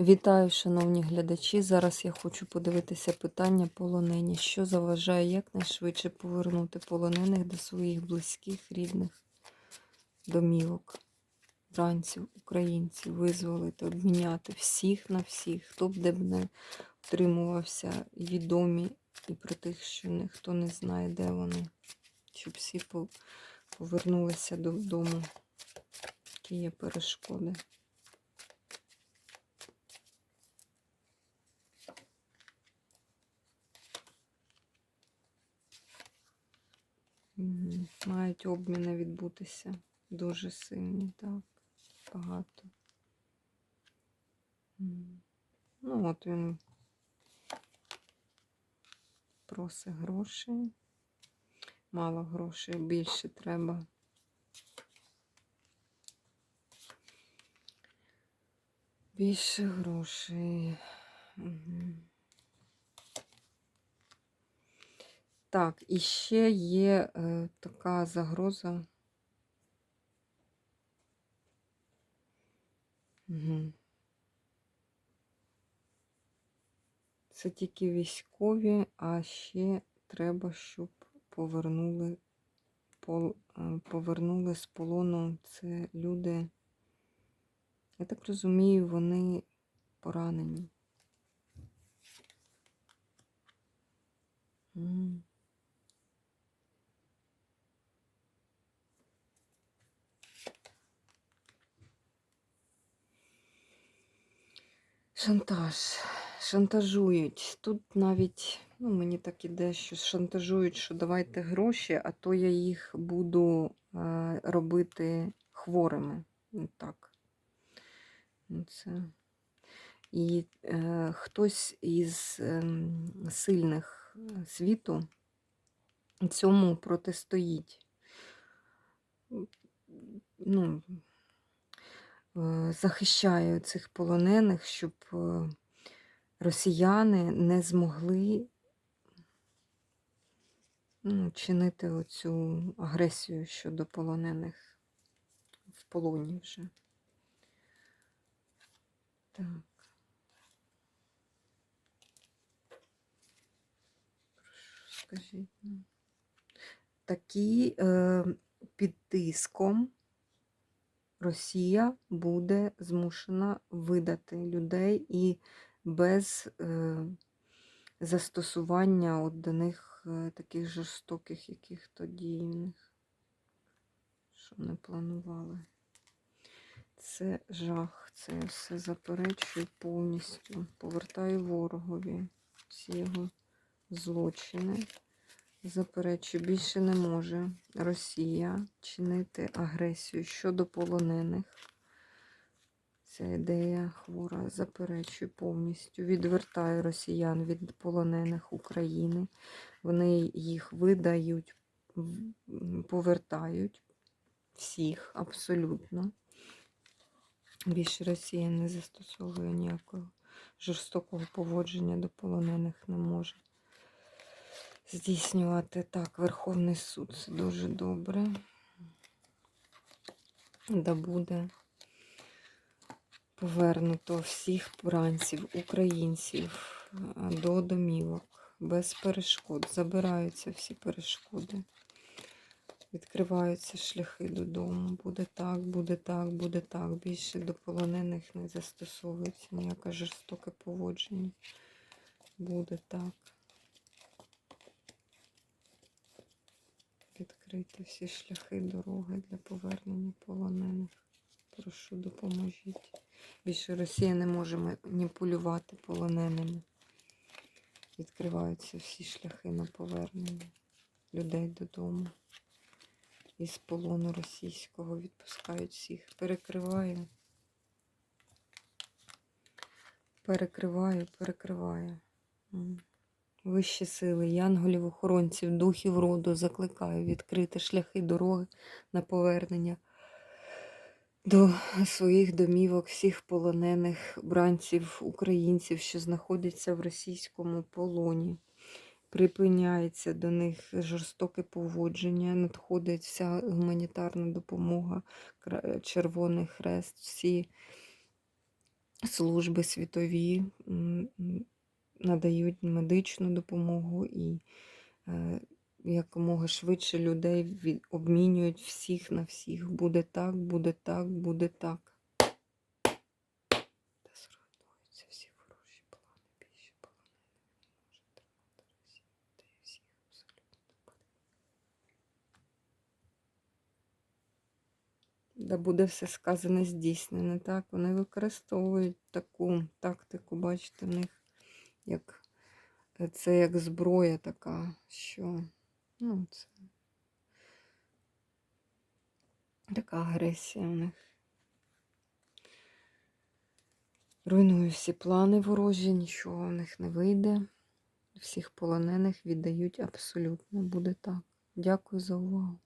Вітаю, шановні глядачі. Зараз я хочу подивитися питання полонені. Що заважає якнайшвидше повернути полонених до своїх близьких, рідних домівок, бранців, українців, визволити, обміняти всіх на всіх, хто б де б не утримувався, відомі, і про тих, що ніхто не знає, де вони, щоб всі повернулися додому, які є перешкоди. Мають обміни відбутися дуже сильні, так, багато. Ну, от він просить грошей. Мало грошей, більше треба. Більше грошей. Мгм. Так, і ще є е, така загроза. Угу. Це тільки військові, а ще треба, щоб повернули, пол, е, повернули з полону. Це люди, я так розумію, вони поранені. М. Шантаж. Шантажують. Тут навіть, ну, мені так іде, що шантажують, що давайте гроші, а то я їх буду е, робити хворими. Ну, так. Ну, Це. І е, хтось із е, сильних світу цьому протистоїть. Ну, захищає цих полонених, щоб е, росіяни не змогли ну, чинити оцю агресію щодо полонених в полоні вже. Так. Скажіть нам. Такі е, під тиском Росія буде змушена видати людей і без е, застосування от до них е, таких жорстоких яких то дій в що не планували. Це жах, це я все заперечую повністю. Повертаю ворогові всі його злочини. Заперечую, більше не може Росія чинити агресію щодо полонених. Ця ідея хвора. Заперечую повністю. Відвертаю росіян від полонених України. Вони їх видають, повертають всіх абсолютно. Більше Росія не застосовує ніякого жорстокого поводження до полонених не може здійснювати. Так, Верховний суд це дуже добре. Да буде повернуто всіх бранців, українців е, до домівок, без перешкод. Забираються всі перешкоди. Відкриваються шляхи додому. Буде так, буде так, буде так. Більше до полонених не застосовується ніяке жорстоке поводження. Буде так. Відкрити всі шляхи дороги для повернення полонених. Прошу, допоможіть. Більше Росія не може маніпулювати полоненими. Відкриваються всі шляхи на повернення людей додому. Із полону російського відпускають всіх. Перекриваю. Перекриваю, перекриваю. Вищі сили, янголів, охоронців, духів роду закликаю відкрити шляхи дороги на повернення до своїх домівок, всіх полонених бранців, українців, що знаходяться в російському полоні. Припиняється до них жорстоке поводження, надходить вся гуманітарна допомога, Червоний Хрест, всі служби світові надають медичну допомогу і е, якомога швидше людей обмінюють всіх на всіх. Буде так, буде так, буде так. Да буде все сказане здійснене, так? Вони використовують таку тактику, бачите, в них як е, це як зброя така, що ну, це така агресія в них. Руйнує всі плани ворожі, нічого в них не вийде. Всіх полонених віддають абсолютно. Буде так. Дякую за увагу.